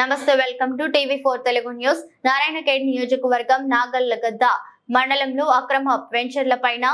నమస్తే welcome to TV four Telugu news. Narayankhed నియోజకవర్గం నాగల్ గద్ద మండలంలో అక్రమ వెంచర్ల పైన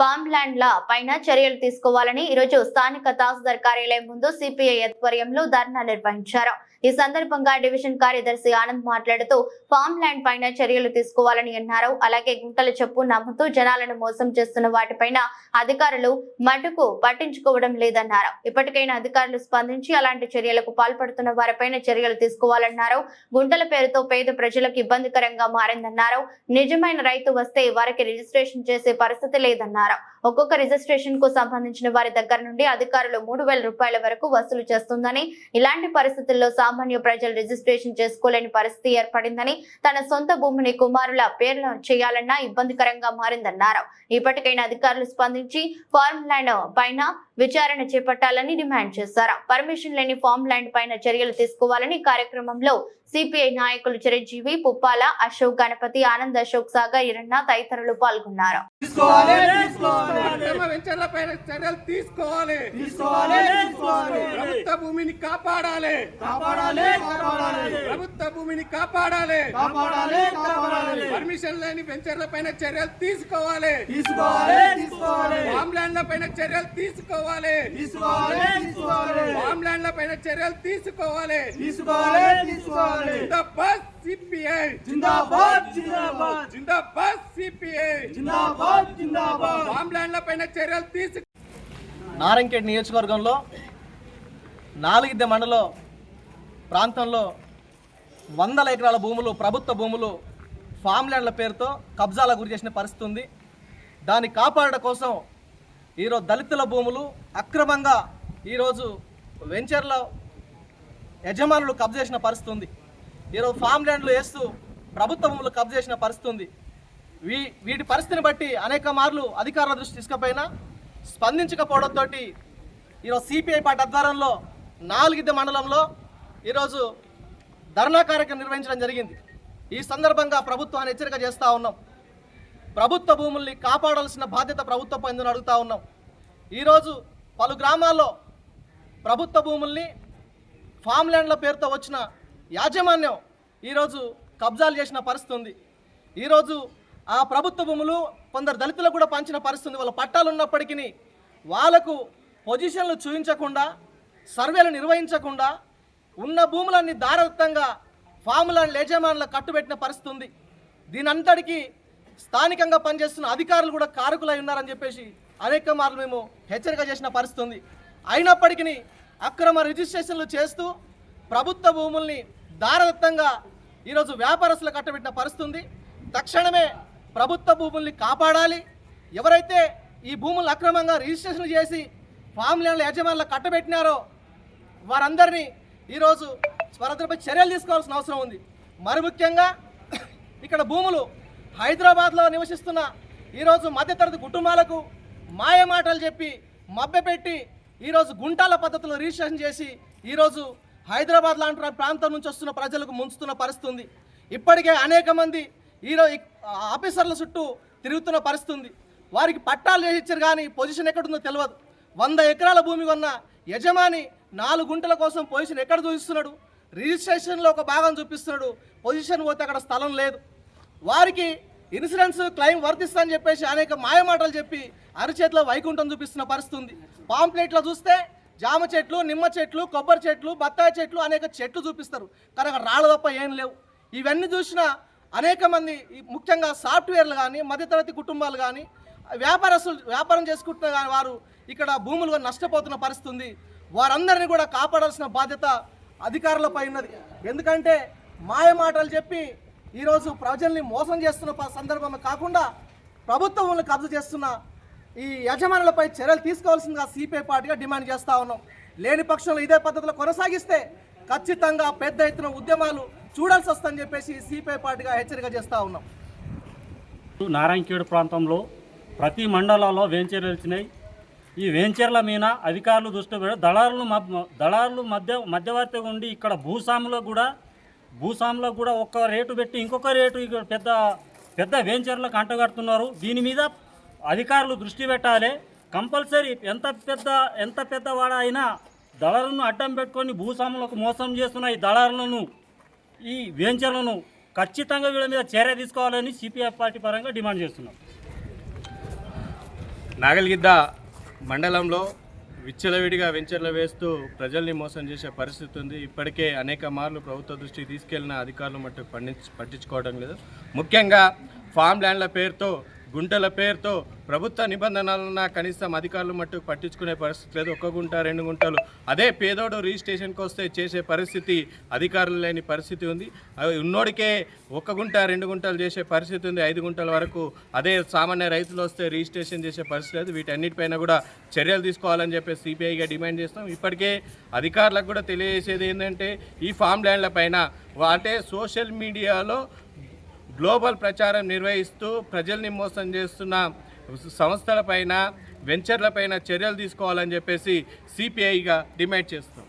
పాంప్లాండ్ల పైన చర్యలు తీసుకోవాలని ఈరోజు స్థానిక తహసీల్దార్ కార్యాలయం ముందు సిపిఐ ఆధ్వర్యంలో ధర్నా నిర్వహించారు. ఈ సందర్భంగా డివిజన్ కార్యదర్శి ఆనంద్ మాట్లాడుతూ ఫామ్ ల్యాండ్ పైన చర్యలు తీసుకోవాలని అన్నారు. అలాగే గుంటల చెప్పు నమ్ముతూ జనాలను మోసం చేస్తున్న వాటిపైన అధికారులు మటుకు పట్టించుకోవడం లేదన్నారు. ఇప్పటికైనా అధికారులు స్పందించి అలాంటి చర్యలకు పాల్పడుతున్న వారిపైన చర్యలు తీసుకోవాలన్నారు. గుంటల పేరుతో పేద ప్రజలకు ఇబ్బందికరంగా మారిందన్నారు. నిజమైన రైతు వస్తే వారికి రిజిస్ట్రేషన్ చేసే పరిస్థితి లేదన్నారు. ఒక్కొక్క రిజిస్ట్రేషన్కు సంబంధించిన వారి దగ్గర నుండి అధికారులు మూడు వేల రూపాయల వరకు వసూలు చేస్తుందని ఇలాంటి పరిస్థితుల్లో సామాన్య ప్రజలు రిజిస్ట్రేషన్ చేసుకోలేని పరిస్థితి ఏర్పడిందని తన సొంత భూమిని కుమారుల పేర్లు చేయాలన్నా ఇబ్బందికరంగా మారిందన్నారు. ఇప్పటికైనా అధికారులు స్పందించి ఫార్మ్ ల్యాండ్ పైన విచారణ చేపట్టాలని డిమాండ్ చేశారు. పర్మిషన్ లేని ఫార్మ్ ల్యాండ్ పైన చర్యలు తీసుకోవాలని కార్యక్రమంలో సిపిఐ నాయకులు చిరంజీవి పుప్పాల అశోక్ గణపతి ఆనంద్ అశోక్ సాగర్ ఇరన్న తదితరులు పాల్గొన్నారు. తీసుకోవాలి తీసుకోవాలి అక్రమ వెంచర్ల పైన చర్యలు తీసుకోవాలి. తీసుకోవాలి తీసుకోవాలి. ప్రభుత్వ భూమిని కాపాడాలి. కాపాడాలి కాపాడాలి. ప్రభుత్వ భూమిని కాపాడాలి. కాపాడాలి కాపాడాలి. పర్మిషన్ లేని వెంచర్ల పైన చర్యలు తీసుకోవాలి. తీసుకోవాలి తీసుకోవాలి. ల్యాండ్ల పైన చర్యలు తీసుకోవాలి. పైన చర్యలు తీసుకోవాలి. తీసుకోవాలి తీసుకోవాలి. జిందాబాద్. సిపిఐ. జిందాబాద్ జిందాబాద్. జిందాబాద్ సిపిఐ. జిందాబాద్ జిందాబాద్. ల్యాండ్ల పైన చర్యలు తీసు నారంకేడ్ నియోజకవర్గంలో నాలుగిద్దె మండలం ప్రాంతంలో వందల ఎకరాల భూములు ప్రభుత్వ భూములు ఫామ్ ల్యాండ్ల పేరుతో కబ్జాలకు గురి చేసిన పరిస్థితి ఉంది. దాన్ని కాపాడడం కోసం ఈరోజు దళితుల భూములు అక్రమంగా ఈరోజు వెంచర్ల యజమానులు కబ్జా చేసిన పరిస్థితి ఉంది. ఈరోజు ఫామ్ ల్యాండ్లు వేస్తూ ప్రభుత్వ భూములు చేసిన పరిస్థితి ఉంది. వీ వీటి పరిస్థితిని బట్టి అనేక మార్లు అధికారుల దృష్టి తీసుకపోయినా స్పందించకపోవడంతో ఈరోజు సిపిఐ పార్టీ ఆధ్వర్యంలో నాలుగిద్ద మండలంలో ఈరోజు ధర్నా కార్యక్రమం నిర్వహించడం జరిగింది. ఈ సందర్భంగా ప్రభుత్వాన్ని హెచ్చరిక చేస్తూ ఉన్నాం. ప్రభుత్వ భూముల్ని కాపాడాల్సిన బాధ్యత ప్రభుత్వం పైన అడుగుతూ ఉన్నాం. ఈరోజు పలు గ్రామాల్లో ప్రభుత్వ భూముల్ని ఫామ్ ల్యాండ్ల పేరుతో వచ్చిన యాజమాన్యం ఈరోజు కబ్జాలు చేసిన పరిస్థితి ఉంది. ఈరోజు ఆ ప్రభుత్వ భూములు కొందరు దళితులకు కూడా పంచిన పరిస్థితి ఉంది. వాళ్ళ పట్టాలు ఉన్నప్పటికీ వాళ్ళకు పొజిషన్లు చూపించకుండా సర్వేలు నిర్వహించకుండా ఉన్న భూములన్నీ దారవృత్తంగా ఫాములను యజమానులకు కట్టుబెట్టిన పరిస్థితి ఉంది. దీనంతటికీ స్థానికంగా పనిచేస్తున్న అధికారులు కూడా కారకులై ఉన్నారని చెప్పేసి అనేక మార్లు మేము హెచ్చరిక చేసిన పరిస్థితి ఉంది. అయినప్పటికీ అక్రమ రిజిస్ట్రేషన్లు చేస్తూ ప్రభుత్వ భూముల్ని దారదత్తంగా ఈరోజు వ్యాపారస్తులు కట్టబెట్టిన పరిస్థితి ఉంది తక్షణమే ప్రభుత్వ భూముల్ని కాపాడాలి. ఎవరైతే ఈ భూములు అక్రమంగా రిజిస్ట్రేషన్ చేసి ఫామ్ ల్యాండ్ల యజమానులకు కట్టబెట్టినారో వారందరినీ ఈరోజు స్వరద్రపై చర్యలు తీసుకోవాల్సిన అవసరం ఉంది. మరి ముఖ్యంగా ఇక్కడ భూములు హైదరాబాద్లో నివసిస్తున్న ఈరోజు మధ్యతరగతి కుటుంబాలకు మాయ మాటలు చెప్పి మభ్యపెట్టి ఈరోజు గుంటాల పద్ధతిలో రిజిస్ట్రేషన్ చేసి ఈరోజు హైదరాబాద్ లాంటి ప్రాంతం నుంచి వస్తున్న ప్రజలకు ముంచుతున్న పరిస్థితి ఉంది ఇప్పటికే అనేక మంది ఈరోజు ఆఫీసర్ల చుట్టూ తిరుగుతున్న పరిస్థితి ఉంది వారికి పట్టాలు చేసి కానీ పొజిషన్ ఎక్కడుందో తెలియదు వంద ఎకరాల భూమి కొన్న యజమాని నాలుగు గుంటల కోసం పొజిషన్ ఎక్కడ చూపిస్తున్నాడు? రిజిస్ట్రేషన్లో ఒక భాగం చూపిస్తున్నాడు. పొజిషన్ పోతే అక్కడ స్థలం లేదు. వారికి ఇన్సూరెన్స్ క్లెయిమ్ వర్తిస్తా చెప్పేసి అనేక మాయమాటలు చెప్పి అరిచేతిలో వైకుంఠం చూపిస్తున్న పరిస్థితి ఉంది పాంప్లెట్లో చూస్తే జామ చెట్లు నిమ్మ చెట్లు కొబ్బరి చెట్లు బత్తాయి చెట్లు అనేక చెట్లు చూపిస్తారు. కానీ అక్కడ రాళ్ళ తప్ప ఏం లేవు. ఇవన్నీ చూసిన అనేక మంది ముఖ్యంగా సాఫ్ట్వేర్లు కానీ మధ్యతరగతి కుటుంబాలు కానీ వ్యాపారస్తులు వ్యాపారం చేసుకుంటున్న కానీ వారు ఇక్కడ భూములు నష్టపోతున్న పరిస్థితి ఉంది. వారందరినీ కూడా కాపాడాల్సిన బాధ్యత అధికారులపై ఉన్నది. ఎందుకంటే మాయ మాటలు చెప్పి ఈరోజు ప్రజల్ని మోసం చేస్తున్న సందర్భం కాకుండా ప్రభుత్వం కబ్జా చేస్తున్న ఈ యజమానులపై చర్యలు తీసుకోవాల్సిందిగా సిపిఐ పార్టీగా డిమాండ్ చేస్తా ఉన్నాం. లేని పక్షంలో ఇదే పద్ధతిలో కొనసాగిస్తే ఖచ్చితంగా పెద్ద ఎత్తున ఉద్యమాలు చూడాల్సి వస్తుందని చెప్పేసి సిపిఐ పార్టీగా హెచ్చరిక చేస్తా ఉన్నాం. నారాయణఖేడ్ ప్రాంతంలో ప్రతి మండలంలో వెంచర్లు వచ్చినాయి ఈ వెంచర్ల మీద అధికారులు దృష్టి పెట్టి దళారులు మధ్య దళారులు మధ్య మధ్యవర్తిగా ఉండి ఇక్కడ భూస్వాములకు కూడా భూస్వాములకు కూడా ఒక్క రేటు పెట్టి ఇంకొక రేటు ఇక్కడ పెద్ద పెద్ద వెంచర్లకు అంటగడుతున్నారు. దీని మీద అధికారులు దృష్టి పెట్టాలి. కంపల్సరీ ఎంత పెద్ద ఎంత పెద్దవాడ అయినా దళారులను అడ్డం పెట్టుకొని భూస్వాములకు మోసం చేస్తున్న ఈ దళారులను ఈ వెంచర్లను ఖచ్చితంగా వీళ్ళ మీద చర్య తీసుకోవాలని సిపిఎఫ్ పార్టీ పరంగా డిమాండ్ చేస్తున్నాం. నాగల్గిద్ద మండలంలో విచ్చలవిడిగా వెంచర్లు వేస్తూ ప్రజల్ని మోసం చేసే పరిస్థితి ఉంది. ఇప్పటికే అనేక మార్లు ప్రభుత్వ దృష్టికి తీసుకెళ్ళిన అధికారులు మట్టుకు పండించి పట్టించుకోవడం లేదు. ముఖ్యంగా ఫామ్ ల్యాండ్ల పేరుతో గుంటల పేరుతో ప్రభుత్వ నిబంధనలన్న కనీసం అధికారులు మట్టుకు పట్టించుకునే పరిస్థితి లేదు. ఒక్క గుంట రెండు గుంటలు. అదే పేదోడు రిజిస్ట్రేషన్కి వస్తే చేసే పరిస్థితి అధికారులు లేని పరిస్థితి ఉంది. అవి ఉన్నోడికే ఒక్క గుంట రెండు గుంటలు చేసే పరిస్థితి ఉంది. ఐదు గుంటల వరకు అదే సామాన్య రైతులు వస్తే రిజిస్ట్రేషన్ చేసే పరిస్థితి లేదు. వీటన్నిటిపైన కూడా చర్యలు తీసుకోవాలని చెప్పి సిబిఐగా డిమాండ్ చేస్తాం ఇప్పటికే అధికారులకు కూడా తెలియజేసేది ఏంటంటే ఈ ఫామ్ ల్యాండ్ల పైన అంటే సోషల్ మీడియాలో గ్లోబల్ ప్రచారం నిర్వహిస్తూ ప్రజల్ని మోసం చేస్తున్న సంస్థలపైన వెంచర్లపైన చర్యలు తీసుకోవాలని చెప్పేసి సిపిఐగా డిమాండ్ చేస్తాం